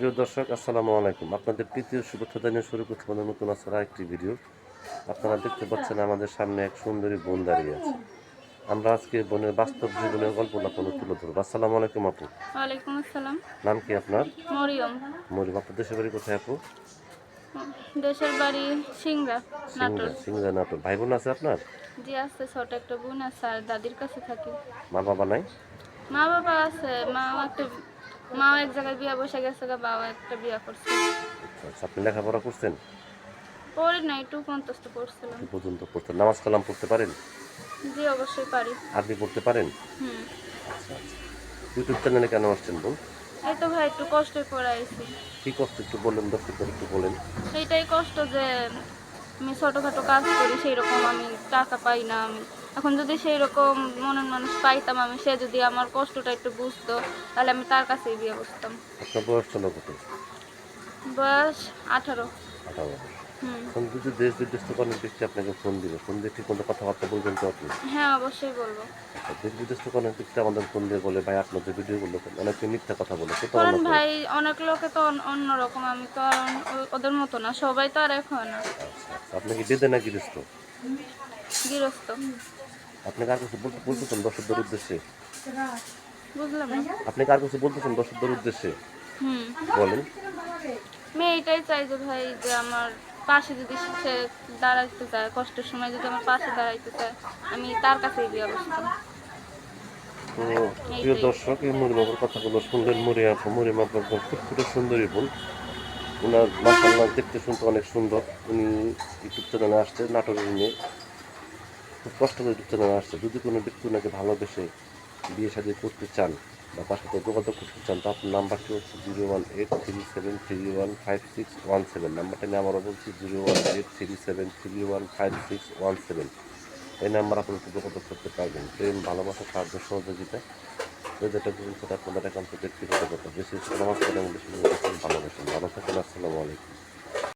প্রিয় দর্শক আসসালামু আলাইকুম। আপনাদের তৃতীয় শুভেচ্ছা জানিয়ে শুরু করতে আমাদের নতুন আসার আরেকটি ভিডিও। আপনারা দেখতে পাচ্ছেন আমাদের সামনে এক সুন্দরী বোন দাঁড়িয়ে আছে। আমরা আজকে বোনের বাস্তব জীবনের গল্প আপনাদের তুলে ধরবো। আসসালামু আলাইকুম আপু। ওয়ালাইকুম আসসালাম। নাম কি আপনার? মরিয়ম। মরিম আপনার দেশের বাড়ি কোথায় আপু? দেশের বাড়ি সিংড়া নাটোর। সিংড়া নাটোর। ভাই বোন আছে আপনার? জি আছে ছোট একটা বোন আছে আর দাদির কাছে থাকি। মা বাবা নাই? মা বাবা আছে মাও একটা মাও এক জায়গায় বিয়া বসে গেছে বাবা একটা বিয়া করছে। আচ্ছা, আপনি লেখাপড়া করছেন? পড়ি নাই টু পঞ্চাশত পড়ছিলাম। পর্যন্ত পড়তেন নামাজ কালাম পড়তে পারেন? জি অবশ্যই পারি। আরবি পড়তে পারেন? হুম। আচ্ছা ইউটিউব চ্যানেলে কেন আসছেন বোন এই তো ভাই একটু কষ্টে পড়ে আইছি কি কষ্ট একটু বলেন দর্শকদের একটু বলেন। সেইটাই কষ্ট যে আমি ছোটোখাটো কাজ করি সেই রকম আমি টাকা পাই না আমি এখন যদি সেই রকম মনের মানুষ পাইতাম আমি সে যদি আমার কষ্টটা একটু বুঝতো তাহলে আমি তার কাছেই বিয়ে বসতাম আপনার বয়স চলো কত? বয়স আঠারো। এখন দেশ বিদেশ থেকে অনেক ব্যক্তি আপনাকে ফোন দিবে ফোন দিয়ে ঠিক মতো কথাবার্তা বলবেন তো আপনি? হ্যাঁ অবশ্যই বলব। আচ্ছা, দেশ বিদেশ থেকে অনেক ব্যক্তি আমাদের ফোন দিয়ে বলে ভাই অনেকে মিথ্যা কথা বলে কারণ ভাই অনেক লোকে তো অন্যরকম আমি তো ওদের মতো না সবাই তো আর এক না। আপনি কি বেদে না গৃহস্থ গৃহস্থ আপনি কার কাছে বলতে বলতেছেন দর্শকদের উদ্দেশ্যে? বুঝলাম না। আপনি কার কাছে বলতেছেন দর্শকদের উদ্দেশ্যে? হুম। বলেন। আমি এইটাই চাই যে ভাই যে আমার পাশে যদি সে দাঁড়াইতে চায় কষ্টের সময় যদি আমার পাশে দাঁড়াইতে চায় আমি তার কাছেই বিয়ে বসতাম তো প্রিয় দর্শক এই মরিমাপুর কথাগুলো শুনলেন। মরিয়া মরিমাপ একদম ফুটফুটে সুন্দরী বোন। ওনার মাসাল্লাহ দেখতে শুনতে অনেক সুন্দর। উনি ইউটিউব চ্যানেলে আসছে নাটকের মেয়ে খুব কষ্ট করে ইউটিউব চ্যানেলে আসছে। যদি কোনো ব্যক্তি ওনাকে ভালোবেসে বিয়ে শাদী করতে চান বা তার সাথে যোগাযোগ করতে চান, তো আপনার নাম্বারটি হচ্ছে zero one eight three seven three one five six one seven. নাম্বারটা নিয়ে আবারও বলছি, zero one eight three seven three one five six one seven. এই নাম্বার আপনার যোগাযোগ করতে পারবেন। প্রেম, ভালোবাসা, সাহায্য, সহযোগিতা যেটা বলুন সেটা আপনাদের একান্ত ব্যক্তিগত কথা বেশি নামাজ পড়েন বেশি ভালোবাসেন ভালো থাকেন, আসসালামু আলাইকুম।